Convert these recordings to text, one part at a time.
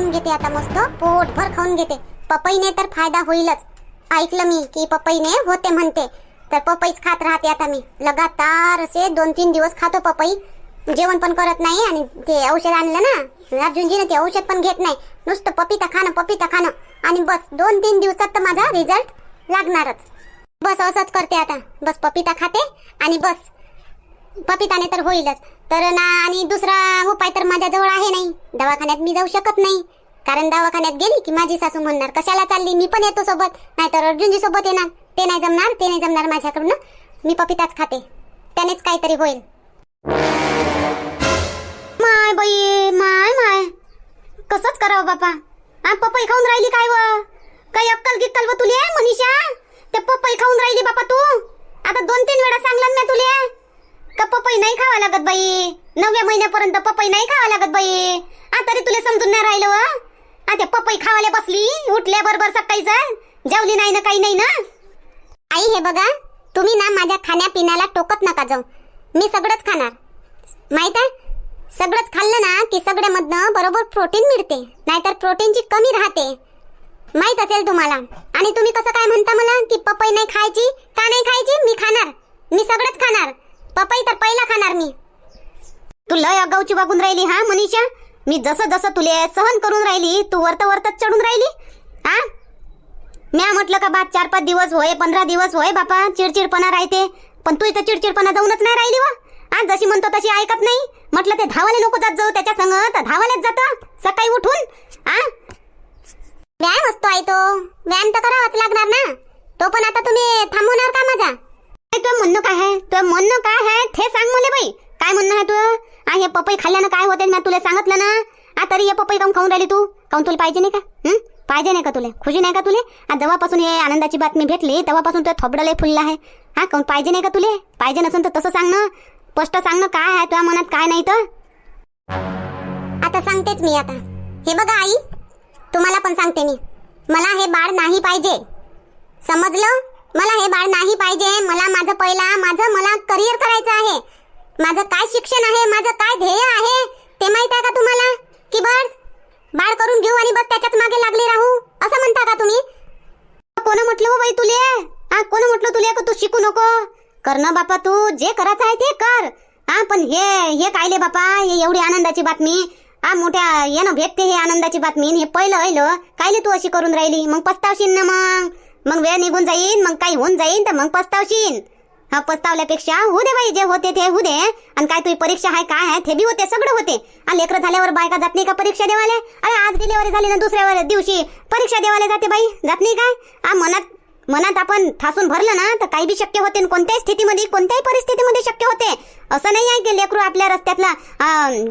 खाऊन घेते आता मस्त पोटभर खाऊन घेते. पपईने तर फायदा होईलच. ऐकलं मी की पपईने होते म्हणते. तर पपईच खात राहते आता मी. लगातार असे दोन तीन दिवस खातो पपई. जेवण पण करत नाही आणि ते औषध आणलं ना अर्जुनजीने ते औषध पण घेत नाही. नुसतं पपिता खाणं पपिता खाणं. आणि बस दोन तीन दिवसात तर माझा रिझल्ट लागणारच. बस असंच करते आता. बस पपिता खाते आणि बस. पपिताने तर होईलच. तर ना आणि दुसरा उपाय तर माझ्याजवळ आहे नाही. दवाखान्यात मी जाऊ शकत नाही. कारण दवाखान्यात गेली की माझी सासू म्हणणार कशाला चालली? मी पण येतो सोबत. नाहीतर अर्जुनजी सोबत येणार. ते नाही जमणार ते नाही जमणार माझ्याकडून. मी पपिताच खाते. त्यानेच काहीतरी होईल. माय बाई माय माय. कसंच करावं बापा? आ पपई खाऊन राहिली काय व? काही अक्कल गिक्कल व तुले मनीषा? ते पपई खाऊन राहिली बापा तू. आता दोन तीन वेळा सांगलं ना तुले. का पपई नाही खावा लागत बाई. नवव्या महिन्यापर्यंत पपई नाही खावा लागत बाई. आता तरी तुला समजून नाही राहिलं व पपई खावाले बसली उठल्या बरोबर सकाळीच जेवली नाही ना काही नाही ना? आई हे बघा तुम्ही ना माझ्या खाण्यापिण्याला टोकत नका जाऊ. मी सगळंच खाणार. माहीत आहे? सगळंच खाल्लं ना की सगळ्यामधनं बरोबर प्रोटीन मिळते. नाहीतर प्रोटीनची कमी राहते. माहीत असेल तुम्हाला. आणि तुम्ही कसं काय म्हणता मला की पपई नाही खायची का नाही खायची? मी खाणार. मी सगळंच खाणार. पपई तर पहिला खाणार मी. तू लय अगाऊची वागून राहिली हा मनीषा? मी जसं जसं तुले सहन करून राहिली तू वरत वरतच चढून राहिली? हा? म्या म्हटलं का बा चार पाच दिवस होय पंधरा दिवस होय बापा चिडचिडपणा राहते. पण तू इथं चिडचिडपणा जाऊनच नाही राहिली वा. आज जशी म्हणतो तशी ऐकत नाही. म्हटलं ते धावाले नको जात जाऊ त्याच्या संग तर धावालेच जात. सकाळी उठून आ व्यायाम असतो आई तो. व्यायाम तर करावाच लागणार ना. तो पण आता तुम्ही थांबवणार का माझा? तुझं म्हणणं काय आहे? तुझं म्हणणं काय आहे? ते सांग मला बाई. काय म्हणणं आहे तुझं? आ हे पपई खाल्ल्यानं काय होते ना तुला सांगितलं ना? आ तरी हे पपई काऊन खाऊन राहिली तू? काऊन तुला पाहिजे नाही का? पाहिजे नाही का तुला? खुशी नाही का तुले? आ जेव्हापासून हे आनंदाची बातमी भेटली तेव्हापासून तुझ्या थोबडं लय फुललं आहे. हा काऊन पाहिजे नाही का तुले? पाहिजे नसेल तर तसं सांग ना. स्पष्ट सांग ना काय आहे तुझ्या मनात काय नाही तर. आता सांगतेच मी आता. हे बघा आई तुम्हाला पण सांगते मी. मला हे बाळ नाही पाहिजे. समजलं? मला हे बाळ नाही पाहिजे मला माझं पहिला माझं मला करिअर करायचं आहे. माझं काय शिक्षण आहे माझं काय ध्येय आहे ते माहीत आहे का तुम्हाला? की बस बाळ करून घेऊ आणि बस त्याच्याच मागे लागले राहू? असं म्हणता का तुम्ही? कोण म्हटलं हो बाई तुले? हा कोण म्हटलं तुले का तू शिकू नको? कर ना बापा तू जे करायचं आहे ते कर. हा पण हे हे कायले बापा हे एवढी आनंदाची बातमी. हा मोठ्या ये ना भेटते हे आनंदाची बातमी. हे पहिलं पहिलं कायले तू अशी करून राहिली? मग पस्तावशील ना मग? मग वेळ निघून जाईन मग काही होऊन जाईन तर मग पस्तावशील हा पस्तावल्यापेक्षा होऊ दे बाई जे होते ते होऊ दे. आणि काय तुझी परीक्षा आहे काय आहे ते बी होते सगळं होते. आणि लेकरं झाल्यावर बायका जात नाही का परीक्षा देवाले? अरे आज डिलेवरी झाली ना दुसऱ्या दिवशी. परीक्षा देवाले जाते बाई जात नाही काय? हा मनात मनात आपण ठासून भरलं ना तर काही बी शक्य होते कोणत्याही स्थितीमध्ये कोणत्याही परिस्थितीमध्ये शक्य होते. असं नाही आहे की लेकरू आपल्या रस्त्यातला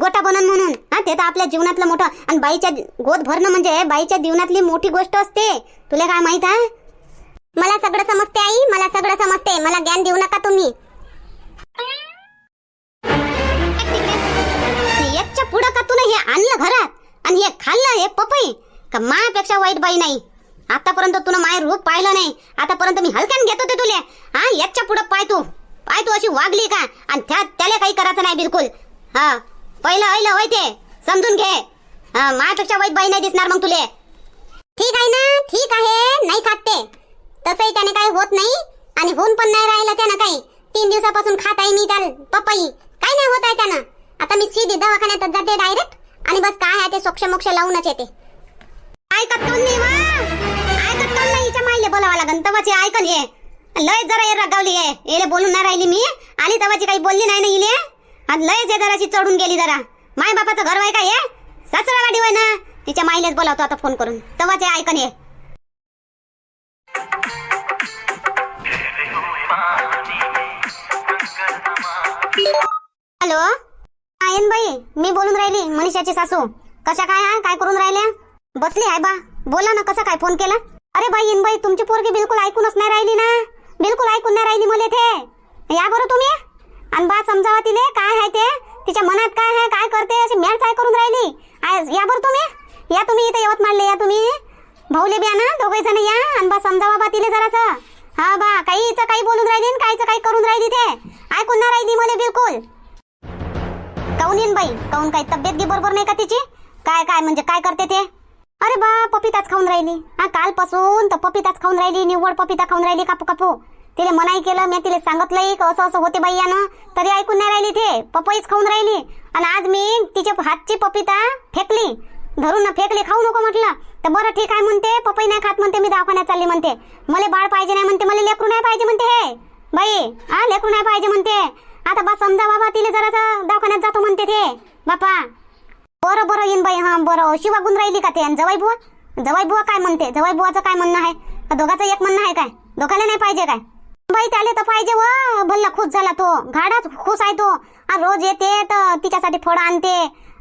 गोटा बनन म्हणून. हा ते तर आपल्या जीवनातलं मोठं. आणि बाईच्या गोद भरणं म्हणजे बाईच्या जीवनातली मोठी गोष्ट असते. तुला काय माहीत आहे? मला सगळं समजते आई मला सगळं समजते. मला ज्ञान देऊ नका तुम्ही. याच्या पुढं का तुला हे आणलं घरात आणि हे खाल्लं हे पपई. का मायापेक्षा वाईट बाई नाही. आतापर्यंत तुला माय रूप पाहिलं नाही. आतापर्यंत मी हलक्यान घेत होते तुले. हा याच्या पुढं पाय तू. पाय तू अशी वागली का? आणि त्या त्याला काही करायचं नाही बिलकुल. हा पहिलं पहिलं होय ते. समजून घे. मायापेक्षा वाईट बाई नाही दिसणार मग तुले. ठीक आहे ना? ठीक आहे. नाही खात ते. तसंही त्याने काही होत नाही आणि होऊन पण नाही राहिलं त्यानं काही. तीन दिवसापासून खात आहे मी त्याला पपई. काय नाही होत आहे त्यानं. आता मी सीधी दवाखान्यात जाते डायरेक्ट आणि बस काय आहे ते सोक्ष मोक्ष लावूनच येते. ऐकत कोण नाही वा ऐकत कोण नाही हिच्या माईले बोलावं लागन. तवाची ऐकन हे. लय जरा ये रगावली आहे येले बोलून नाही राहिली मी. आली तवाची काही बोलली नाही ना इले आणि लयच जे जराशी चढून गेली जरा. माय बापाचं घर वाय काय हे? सासरा गाडी होय ना? तिच्या माईलेच बोलावतो आता फोन करून. तवाचे ऐकन हे. हॅलो? आयन बाई. मी बोलून राहिली मनीषाची सासू. कशा काय आहे? काय करून राहिल्या? बसली आहे बा. बोला ना कसं काय फोन केला? अरे बाई इन बाई तुमची पोरगी बिलकुल ऐकूनच नाही राहिली ना. बिलकुल ऐकून नाही राहिली मला ते या बरं तुम्ही. आणि बा समजावा तिले काय आहे ते? तिच्या मनात काय आहे? काय करते? अशी मॅच काय करून राहिली. आय- या बरं तुम्ही. या तुम्ही इथे यवतमाळले या तुम्ही. भाऊले बी ना दोघे जण या. आणि बा समजावा बा तिले जरासं. हा बा काहीच काही बोलून राहिली आणि काहीच काही करून राहिली ते ऐकून नाही राहिली मला बिलकुल. काऊन येईन बाई? काऊन काय तब्येत गी बरोबर नाही का तिची? काय काय म्हणजे काय करते ते? अरे बा पपिताच खाऊन राहिली. हा कालपासून तर पपिताच खाऊन राहिली निव्वळ पपिता खाऊन राहिली कापू कापू. तिने मनाई केलं मी तिला सांगितलंय असं असं होते बाई यानं. तरी ऐकून नाही राहिली ते. पपईच खाऊन राहिली. आणि आज मी तिच्या हातची पपिता फेकली. धरून ना फेकली खाऊ नको म्हटलं. तर बरं ठीक आहे म्हणते पपई नाही खात म्हणते मी दवाखान्यात चालली म्हणते. मला बाळ पाहिजे नाही म्हणते मला लेकरू नाही पाहिजे म्हणते हे. बाई हा लेकरू नाही पाहिजे म्हणते. आता बा समजा बाबा तिला जरा दवाखान्यात जातो म्हणते ते. बापा. बरं बरं येईन बाई हा बरं. शिवा गुण राहिली का ते? आणि जवाई बुवा? जवाई बुवा काय म्हणते? जवाई बुवाचं काय म्हणणं आहे? दोघाचं एक म्हणणं आहे काय? दोघाला नाही पाहिजे काय? बाई त्याले तर पाहिजे व. भल्ला खुश झाला तो. घाडाच खुश आहे तो. रोज येते तर तिच्यासाठी फळं आणते.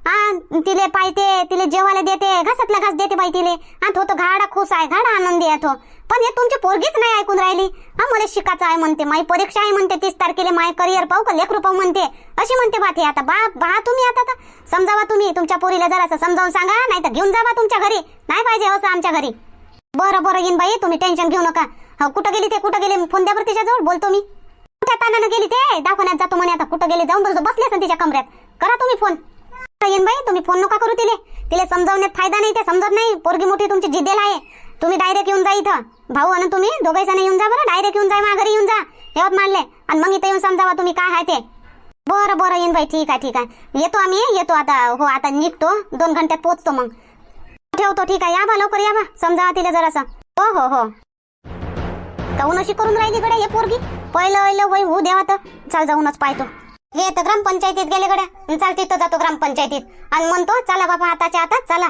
हा तिले पायते तिले जेवायला देते घासातला घास देते बाई तिले. हा तो तो घाडा खुश आहे घाडा आनंदी आहे तो. पण हे तुमची पोरगीच नाही ऐकून राहिली. हा मला शिकायचं आहे म्हणते माई परीक्षा आहे म्हणते तीस तारखेला माय करिअर पाहू का लेकरू पाहू म्हणते. अशी म्हणते बात हे आता. बा बा तुम्ही आता तर. समजावा तुम्ही तुमच्या पोरीला जरासं समजावून सांगा नाही तर घेऊन जावा तुमच्या घरी. नाही पाहिजे असं आमच्या घरी. बरं बरं येईन बाई तुम्ही टेन्शन घेऊ नका. हो, कुठं गेली ते कुठं गेली? फोन द्या बरं तिच्याजवळ बोलतो मी. कुठ्या तानानं गेली ते दाखवण्यात जातो म्हणे आता. कुठं गेले? जाऊन बसले बसले असेल तिच्या कमऱ्यात. करा तुम्ही फोन. येईन बाई? तुम्ही फोन नका करू तिले. तिले समजावण्यात फायदा नाही ते समजत नाही. पोरगी मोठी तुमची जिद्देल आहे. तुम्ही डायरेक्ट येऊन जा इथं. भाऊ आणि तुम्ही दोघे जण येऊन जा बरं. डायरेक्ट येऊन जा घरी येऊन जा. हेवत मारले आणि मग इथं येऊन समजावा तुम्ही काय आहे ते. बरं बरं येईन बाई. ठीक आहे ठीक आहे. येतो आम्ही. येतो आता. हो आता निघतो. दोन घंट्यात पोहोचतो मग. ठेवतो ठीक आहे. या बा लवकर या बा. समजावा तिला जरासा. हो हो हो. काऊन अशी करून राहिली गड्या हे पोरगी? पहिलं पहिलं वय होऊ देवा तर चाल जाऊनच पाहतो. हे तर ग्रामपंचायतीत गेले गड्या चाल तिथं जातो ग्रामपंचायतीत. आणि म्हणतो चला बाबा आताच्या आता चला.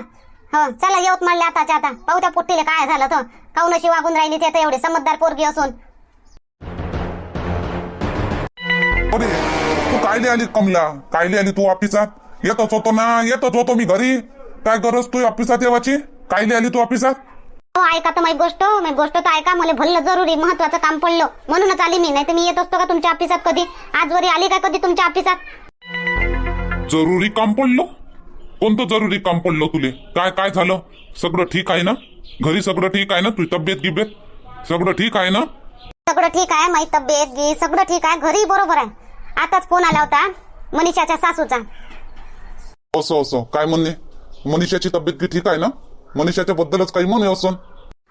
हो चला येऊत म्हणले आताच्या आता. पाहू त्या पोट्टीले काय झालं तर काहून अशी वागून राहिली ते तर एवढे समजदार पोरगी असून. अरे तू कायले आली कमला? कायले आली तू ऑफिसात? येतच होतो ना येतच होतो मी घरी. काय गरज तू ऑफिसात येवाची? कायले आली तू ऑफिसात? हो ऐका तर माझी गोष्ट माझी गोष्ट तर ऐका मला भल्लं जरुरी महत्वाचं काम पडलं. म्हणूनच आली मी नाही तर मी येत असतो का तुमच्या ऑफिसात कधी? आजवरी आली का कधी तुमच्या ऑफिसात? जरुरी काम पडलं? कोणतं जरुरी काम पडलं तुले? काय काय झालं? सगळं ठीक आहे ना? घरी सगळं ठीक आहे ना? तुझी तब्येत गिब्येत? सगळं ठीक आहे ना? सगळं ठीक आहे माझी तब्येत गी सगळं ठीक आहे घरी बरोबर आहे. आताच फोन आला होता मनीषाच्या सासूचा. असं असं. काय म्हणणे? मनीषाची तब्येत बी ठीक आहे ना? मनीषाच्या बद्दलच काही म्हणे असं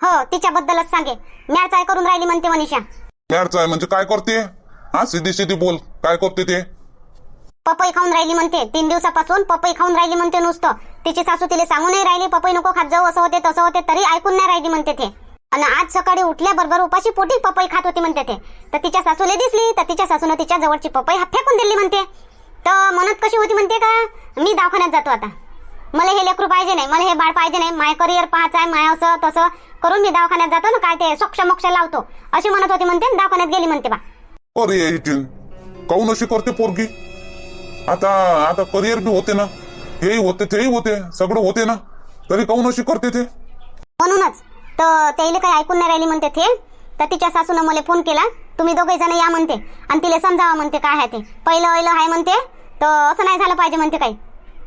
हो तिच्याबद्दलच सांगे. मॅच आहे करून राहिली म्हणते मनीषा. मॅडचं आहे म्हणजे काय करते? हा सिधी सिधी बोल. काय करते ते? पपई खाऊन राहिली म्हणते. तीन दिवसापासून पपई खाऊन राहिली म्हणते नुसतं. तिची सासू तिला सांगू नाही राहिली पपई नको खात जाऊ असं होते तसं होते तरी ऐकून नाही राहिली म्हणते ते. आणि आज सकाळी उठल्याबरोबर उपाशी पोटी पपई खात होती म्हणते ते. तर तिच्या सासूला दिसली तर तिच्या सासून तिच्या जवळची पपई हा फेकून दिली म्हणते. तर म्हणत कशी होती म्हणते का? मी दवाखान्यात जातो आता. मला हे लेकरू पाहिजे नाही मला हे बाळ पाहिजे नाही माय करिअर पाहायचं आहे माय असं तसं करून मी दवाखान्यात जातो ना काय ते सोक्ष मोक्ष लावतो. अशी म्हणत होती म्हणते दवाखान्यात गेली म्हणते बा. अरे काऊन अशी करते पोरगी? आता आता करिअर बी होते ना हेही होते तेही होते सगळं होते ना तरी काऊन अशी करते ते? म्हणूनच तर त्याला काही ऐकून नाही राहिली म्हणते ते तर तिच्या सासूनं मला फोन केला तुम्ही दोघे जण या म्हणते आणि तिला समजावा म्हणते काय आहे ते. पहिलं पहिलं आहे म्हणते तर असं नाही झालं पाहिजे म्हणते काही.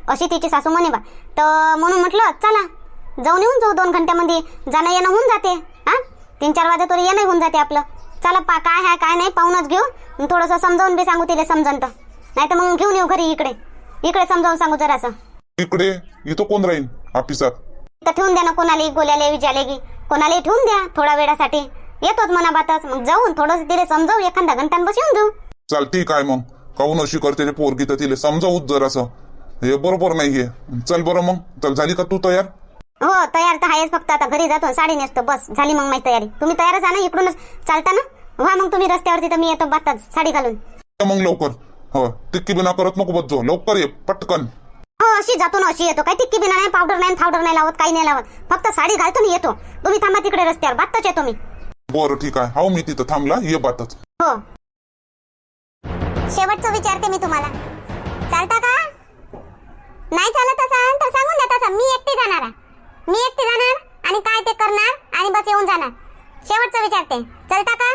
अशी तिची सासू म्हणे बा. तर म्हणून म्हटलं चला जाऊन येऊन जाऊ दोन घंट्यामध्ये. जाणं येणं होऊन जाते. हा? तीन चार वाजे तरी येणं होऊन जाते आपलं. चला पा काय आहे काय नाही पाहूनच घेऊ. थोडंसं समजावून बी सांगू तिला समजन तर. नाही तर मग घेऊन येऊ घरी इकडे. इकडे समजावून सांगू जरासं. इकडे? इथं कोण राहील ऑफिसात? तर ठेवून द्या ना कोणाला गोल्याला विचारले की कोणाला ठेवून द्या थोड्या वेळासाठी. येतोच मना बातच मग जाऊन थोडंसं तिला समजावू. एखादा घंटान बस येऊन जाऊ. चाल ठीक आहे मग. काऊन अशी करते ते पोरगी तर तिला समजावूच जरासं. हे बरोबर नाहीये चल बरं मग. चल झाली का तू तयार? हो तयार तर आहेच फक्त. आता घरी जातो साडी नेसतो बस. झाली मग माझी तयारी. तुम्ही तयारच आहे ना इकडूनच. चालता ना? व्हा मग तुम्ही रस्त्यावरती तर मी येतो बातच साडी घालून. ये मग लवकर. हो टिक्की बिना करत नको बस जो लवकर ये पटकन. हो अशी जातो ना अशी येतो. काही टिक्की बिना नाही पावडर नाही पावडर नाही लावत काही नाही लावत. फक्त साडी घालतो मी येतो. तुम्ही थांबा तिकडे रस्त्यावर. बातच येतो मी बरं ठीक आहे. हो मी तिथं थांबला. ये बातच. हो. शेवटचं विचारते मी तुम्हाला. चालता का? नाही चालत असाल तर सांगून द्या तसं. मी एकटी जाणार मी एकटी जाणार आणि काय ते करणार आणि बस येऊन जाणार. शेवटचं विचारते. चलता का?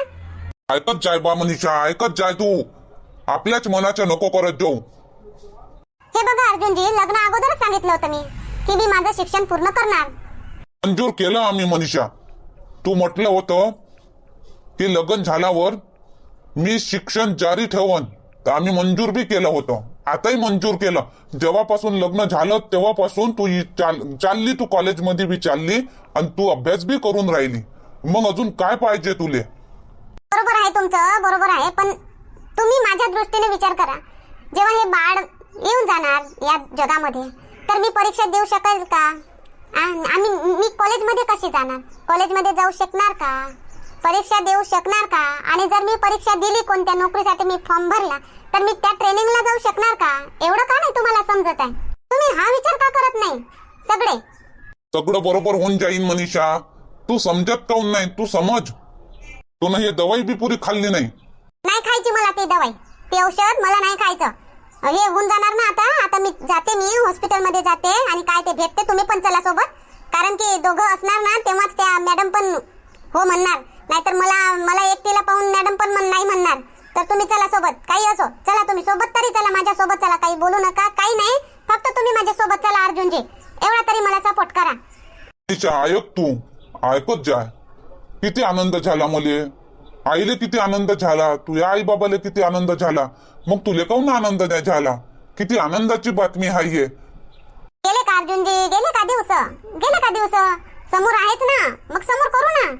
ऐकत जाय बा मनीषा ऐकत जाय तू. आपल्याच मनाच्या नको करत जाऊ. हे बघा अर्जुनजी लग्न अगोदरच सांगितलं होतं मी की मी माझं शिक्षण पूर्ण करणार. मंजूर केलं आम्ही मनीषा. तू म्हटलं होतं की लग्न झाल्यावर मी शिक्षण जारी ठेवन. तर आम्ही मंजूर बी केलं होतं. आताही मंजूर केलं. जेव्हापासून लग्न झालं तेव्हापासून तू चाल- चालली तू कॉलेजमध्ये बी चालली आणि तू अभ्यास बी करून राहिली. मग अजून काय पाहिजे तुले? बरोबर आहे तुमचं बरोबर आहे. पण तुम्ही माझ्या दृष्टीने विचार करा. जेव्हा हे बाळ येऊन जाणार या जगामध्ये तर मी परीक्षा देऊ शकेल का? आणि आम्ही मी कॉलेजमध्ये कशी जाणार? कॉलेजमध्ये जाऊ शकणार का? परीक्षा देऊ शकणार का? आणि जर मी परीक्षा दिली कोणत्या नोकरीसाठी मी फॉर्म भरला तर मी त्या ट्रेनिंगला जाऊ शकणार का? एवढं का नाही तुम्हाला समजत आहे? तुम्ही हा विचार का करत नाही? सगळे. सगळं बरोबर होऊन जाईन मनीषा. तू समजत काऊन नाही? तू समज. तू हे दवाई बी पुरी खाल्ली नाही. नाही खायची मला ती दवाई. ते औषध मला नाही खायचं. हे होऊन जाणार ना आता? आता मी जाते मी हॉस्पिटलमध्ये जाते आणि काय ते भेटते तुम्ही पण चला सोबत. कारण की दोघं असणार ना तेव्हाच त्या मॅडम पण हो म्हणणार. नाहीतर मला मला एकटीला पाहून मॅडम पण म्हण- नाही म्हणणार. तर तुम्ही चला सोबत. काही असो चला तुम्ही सोबत तरी चला माझ्या सोबत चला. काही बोलू नका काही नाही. फक्त तुम्ही माझ्या सोबत चला अर्जुनजी. एवढा तरी मला सपोर्ट करा. तिच्या ऐक तू. ऐकत जाय किती आनंद झाला मले. आईले किती आनंद झाला. तुझ्या आई बाबाले किती आनंद झाला. मग तुले काऊन आनंद नाही झाला? किती आनंदाची बातमी आहे हे. गेले का अर्जुनजी? गेले का दिवस? गेले का दिवस? समोर आहेच ना? मग समोर करू ना.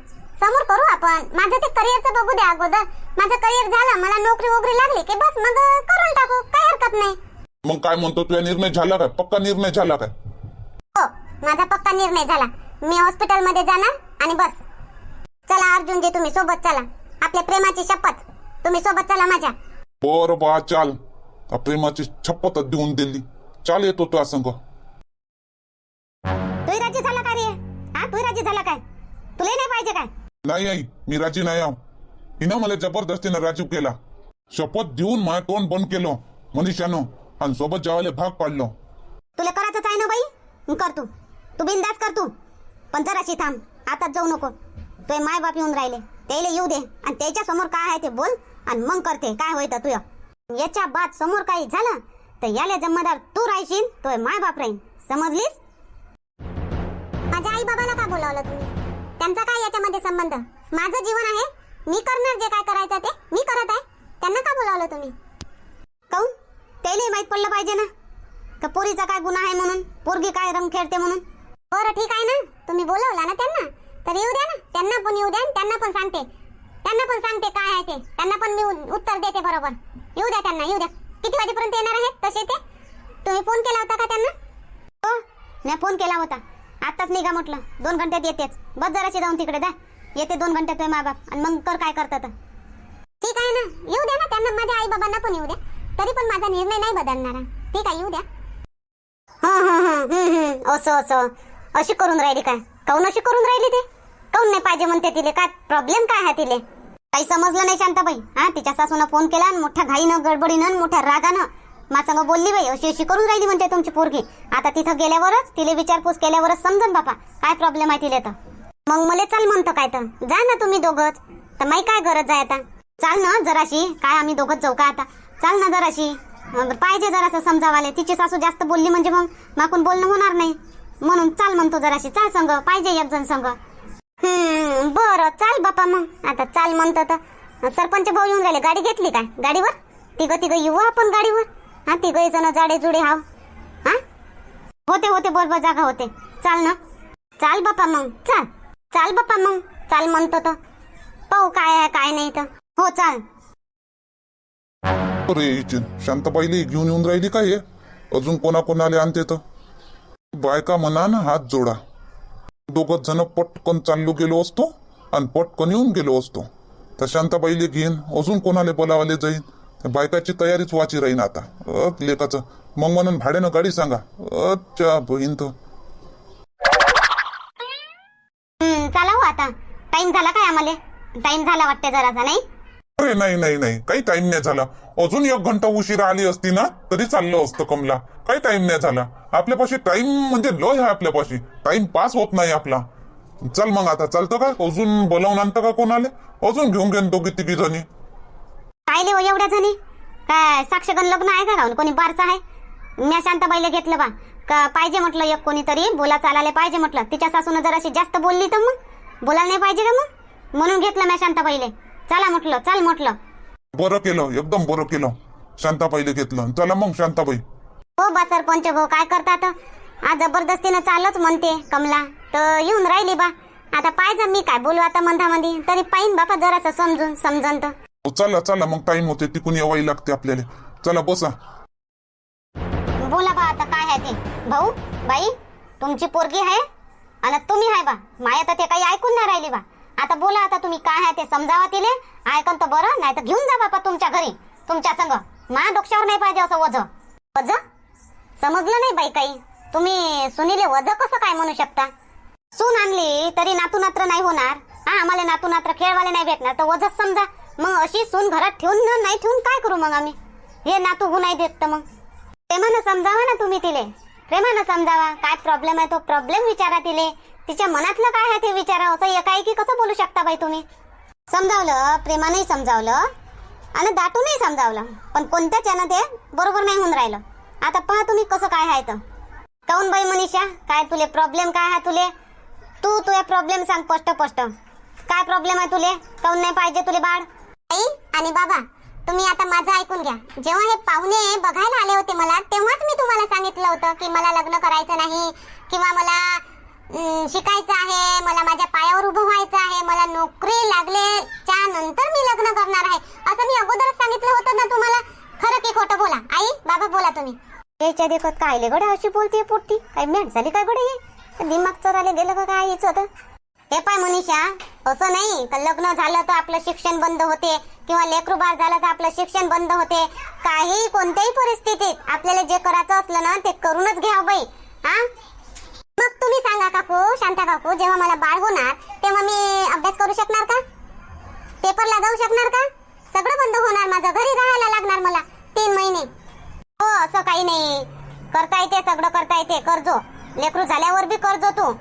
समोर करू आपण. माझं ते करिअरचं बघू द्या अगोदर. माझं करिअर झालं मला नोकरी वोकरी लागली की बस मग करून टाकू. काय हरकत नाही. मग काय म्हणतो तुझा निर्णय झाला काय? पक्का निर्णय झाला काय? हो माझा पक्का निर्णय झाला. मी हॉस्पिटलमध्ये जाणार आणि बस. चला अर्जुनजी तुम्ही सोबत चला. आपल्या प्रेमाची शपथ. तुम्ही सोबत चला माझ्या. बर बा चाल. प्रेमाची छप्पत देऊन दिली. चाल येतो तुझ्या संग. तुही राजी झाला का रे? हा तुही राजी झाला काय? तुला नाही पाहिजे काय? नाही आई मी राजी नाही आहो. हिनं मला जबरदस्तीनं राजीव केला. शपथ देऊन माय तोंड बंद केलो मनीषानं आणि सोबत जेवायला भाग पाडलो. तुला करायचंच आहे ना बाई? मग कर तू. तू बिंदास कर तू. पण जराशी थांब. आताच जाऊ नको. तुझे माय बाप येऊन राहिले. त्याला येऊ दे. आणि त्याच्यासमोर काय आहे ते बोल आणि मग करते. काय होय तर तुया याच्या बाद समोर काही झालं तर याला जन्मदार तू राहशील तो माय बाप राहील समजलीस? माझ्या आई बाबाला का बोलावलं तुम्ही? त्यांचा काय याच्यामध्ये संबंध? माझं जीवन आहे? मी करणार जे काय करायचं ते? मी करत आहे? त्यांना का बोलावलं तुम्ही? काऊन? त्याला माहीत पडलं पाहिजे ना. का पोरीचा काय गुन्हा आहे म्हणून? पोरगी काय रंग खेळते म्हणून? बरं ठीक आहे ना. तुम्ही बोलवला ना त्यांना? तर येऊ द्या ना. त्यांना पण येऊ द्या त्यांना पण सांगते. त्यांना पण सांगते काय आहे ते. त्यांना पण मी उत्तर देते बरोबर. येऊ द्या त्यांना येऊ द्या. किती वाजेपर्यंत येणार आहेत? तसे ते? तुम्ही फोन केला होता का त्यांना? हो मी फोन केला होता. आताच निघा म्हटलं. दोन घंट्यात येतेच बस जराशी जाऊन तिकडे द्या येते दोन घंट्यात तुझे बाप आणि मग कर काय करतात ठीक आहे ना? येऊ द्या ना त्यांना. माझ्या आई बाबांना पण येऊ द्या तरी पण माझा निर्णय नाही बदलणार. ठीक आहे येऊ द्या. हा हा हा. असं असं. अशी करून राहिली काय? काऊन अशी करून राहिली ते? काऊन नाही पाहिजे म्हणते तिले? काय प्रॉब्लेम काय आहे तिले? काही समजलं नाही शांताबाई. हा तिच्या सासूनं फोन केला आणि मोठ्या घाईनं गडबडीनं मोठ्या रागानं माझ्यासंग बोलली बाई अशी अशी करून राहिली म्हणते तुमची पोरगी. आता तिथं गेल्यावरच तिले विचारपूस केल्यावरच समजन बापा काय प्रॉब्लेम आहे तिले तर. मग मला चाल म्हणतो काय तर. जा ना तुम्ही दोघंच. तर माही काय गरज आहे आता? चाल ना जराशी काय आम्ही दोघंच जाऊ का आता? चाल ना जराशी. अं, पाहिजे जरासं समजावाले. तिची सासू जास्त बोलली म्हणजे मग माकून बोलणं होणार नाही. म्हणून चाल म्हणतो जराशी. चाल संग पाहिजे एक जण संग. हम्म बरं चाल बापा मग. आता चाल म्हणतो तर. सरपंच भाऊ येऊन राहिले. गाडी घेतली काय? गाडीवर? तिघ तिघ येऊ आपण गाडीवर? हा तिघ जण जाडे जुडे हाव. हा? होते होते बरोबर जागा होते. चाल ना. चाल बापा मग. चाल. चाल बापा मग. चाल म्हणतो तर पाहू काय आहे काय नाही तर हो चाल. अरे शांत शांताबाईला घेऊन येऊन राहिली काय हे? अजून कोणाकोणाला आणते तर? बायका म्हणा ना हात जोडा. दोघं जण पटकन चाललो गेलो असतो आणि पटकन येऊन गेलो असतो. तर शांताबाईला घेईन. अजून कोणाला बोलावाले जाईन? बायकाची तयारीच वाची राहीन आता. अ लेकाचं. मग म्हणून भाड्यानं गाडी सांगा. अच्छा बहीण तर हम्म चला हो आता. टाइम झाला काय आम्हाला? टाइम झाला वाटते जरासा नाही? अरे नाही नाही नाही. काही टाइम नाही झाला. अजून एक घंटा उशिरा आली असती ना तरी चाललं असतं कमला. काही टाइम नाही झाला. आपल्यापाशी टाइम म्हणजे लय आहे आपल्यापाशी. टाइम पास होत नाही आपला. चल मग आता. चालतं का? अजून बोलावून आणतं का कोणाला? अजून घेऊन घेऊन दोघी तिघी जणी. पाहिले हो एवढ्या जणी? काय साक्षगण लग्न आहे का राहून कोणी बारचं आहे? मी शांताबाईला घेतलं बा. का पाहिजे म्हटलं एक कोणीतरी? बोला चालायला पाहिजे म्हटलं. तिच्या सासून जराशी जास्त बोलली तर मग? बोलायला नाही पाहिजे का मग? म्हणून घेतलं मी शांताबाईले. चला म्हटलं चाल म्हटलं. बरं केलं एकदम बरं केलं. शांताबाईला घेतलं. चला मग शांताबाई. हो बा सरपंच भाऊ काय करतात? आज जबरदस्तीनं चालच म्हणते कमला. तर येऊन राहिली बा. आता पाहिजे मी काय बोलू आता मंदामध्ये तरी पाहिन बापा जरासं समजून समजन तर चला चला मग टाइम होते तिकून येवाई लागते आपल्याला. चला बसा. बोला बा आता काय आहे ते? भाऊ बाई तुमची पोरगी आहे? आणि तुम्ही आहे बा? माया तर ते काही ऐकून नाही राहिली बा. आता बोला आता तुम्ही काय आहे ते समजावा तिले. ऐकन तर बरं नाही तर घेऊन जा बापा तुमच्या घरी. तुमच्या संग. मा डोक्यावर नाही पाहिजे असं वज. वज? समजलं नाही बाई काही. तुम्ही सुनीले वज कसं काय म्हणू शकता? सून आणली तरी नातू नात्र नाही होणार. हा आम्हाला नातू नात्र खेळवाले नाही भेटणार. तर वजच समजा. मग अशी सून घरात ठेवून न नाही ठेवून काय करू मग आम्ही? हे नातू हो नाही देत तर मग. प्रेमानं समजावा ना तुम्ही तिले. प्रेमानं समजावा. काय प्रॉब्लेम आहे तो प्रॉब्लेम विचारा तिले. तिच्या मनातलं काय आहे ते विचारा. असं एकाएकी कसं बोलू शकता बाई तुम्ही? समजावलं प्रेमानंही समजावलं आणि दाटूनही समजावलं. पण कोणत्याच यानं ते बरोबर नाही होऊन राहिलं. आता पहा तुम्ही कसं काय आहे तर काऊन बाई मनीषा? काय तुले प्रॉब्लेम काय आहे तुले? तू तुझ्या प्रॉब्लेम सांग स्पष्ट स्पष्ट काय प्रॉब्लेम आहे तुले? काऊन नाही पाहिजे तुले बाळ? आई आणि बाबा तुम्ही आता माझं ऐकून घ्या. जेव्हा हे पाहुणे बघायला आले होते मला तेव्हाच मी तुम्हाला सांगितलं होतं की मला लग्न करायचं नाही किंवा मला शिकायचं आहे मला माझ्या पायावर उभं व्हायचं आहे मला नोकरी लागलेच्या नंतर मी लग्न करणार आहे. असं मी अगोदरच सांगितलं होतं ना तुम्हाला. खरं की खोटं बोला. आई बाबा बोला तुम्ही. याच्या देखत काय ले गड्या? अशी बोलते पोट्टी. काय मॅट झाली काय गड्या हे? दिमाग चोराले गेलं का काय हिचं होतं हे पाय मनीषा असं नाही का लग्न झालं तर आपलं शिक्षण बंद होते किंवा लेकरूबार झालं तर आपलं शिक्षण बंद होते? काही कोणत्याही परिस्थितीत आपल्याला जे करायचं असलं ना ते करूनच घ्या बाई. हा? मग तुम्ही सांगा काकू शांता काकू जेव्हा मला बाळ होणार तेव्हा मी अभ्यास करू शकणार का? पेपरला जाऊ शकणार का? सगळं बंद होणार माझं घरी राहायला लागणार मला तीन महिने. हो असं काही नाही. करता येते सगळं करता येते. कर्ज लेकरू झाल्यावर बी कर्ज तू.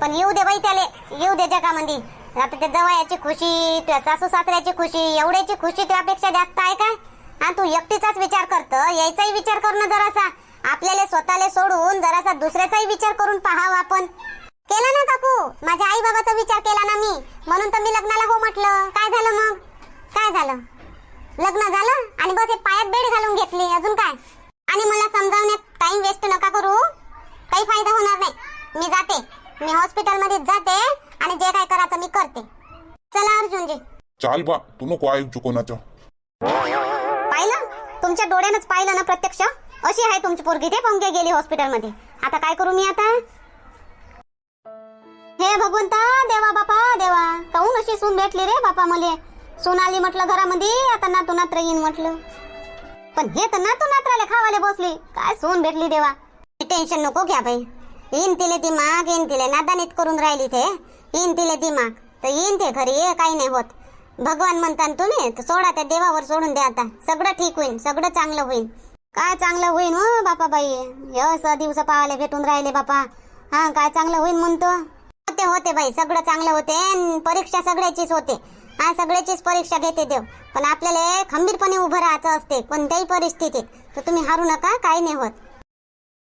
पण येऊ दे बाई त्याले येऊ दे जगामध्ये आता ते जवायाची खुशी तुझ्या सासू सासऱ्याची खुशी एवढ्याची खुशी तुझ्यापेक्षा जास्त आहे काय? हा तू एकटीचाच विचार करत यायचाही विचार कर ना जरासा. आपल्याला स्वतःला सोडून जरासा दुसऱ्याचाही विचार करून पाहावा आपण. केला ना काकू? माझ्या आई बाबाचा विचार केला ना मी. म्हणून तर मी लग्नाला हो म्हटलं. काय झालं मग? काय झालं? लग्न झालं आणि बस हे पायात बेड घालून घेतली. अजून काय? आणि मला समजावण्यात टाइम वेस्ट नका करू. काही फायदा होणार नाही. मी जाते. मी हॉस्पिटलमध्ये जाते आणि जे काय करायचं मी करते. चला अर्जुनजी. चाल बा तू नको ऐकू कोणाचं पाहिलं? तुमच्या डोळ्यानंच पाहिलं ना प्रत्यक्ष? अशी आहे तुमची पोरगी ते पंगे गेली हॉस्पिटलमध्ये आता काय करू मी आता? हे भगवंता देवा बापा देवा. काहून अशी सून भेटली रे बापा मले? सून आली म्हटलं घरामध्ये आता नातू नात्र येईन म्हटलं. पण हे तर नातू नात्राले खावाले बसली. काय सून भेटली देवा? टेन्शन नको घ्या बाई. येईन तिले दिमाग येईन तिले नादानीत करून राहिली ते. येईन तिले दिमाग. तर येईन ते घरी ये काही नाही होत. भगवान म्हणता तुम्ही तर सोडा त्या देवावर सोडून द्या आता. सगळं ठीक होईल सगळं चांगलं होईल काय चांगलं होईल हो बापा बाई? असं दिवस पाहायला भेटून राहिले बापा. हा काय चांगलं होईल म्हणतो. होते होते बाई सगळं चांगलं होते परीक्षा सगळ्याचीच होते. हा सगळ्याचीच परीक्षा घेते देव. पण आपल्याला खंबीरपणे उभं राहायचं असते कोणत्याही परिस्थितीत. तर तुम्ही हारू नका काही नाही होत.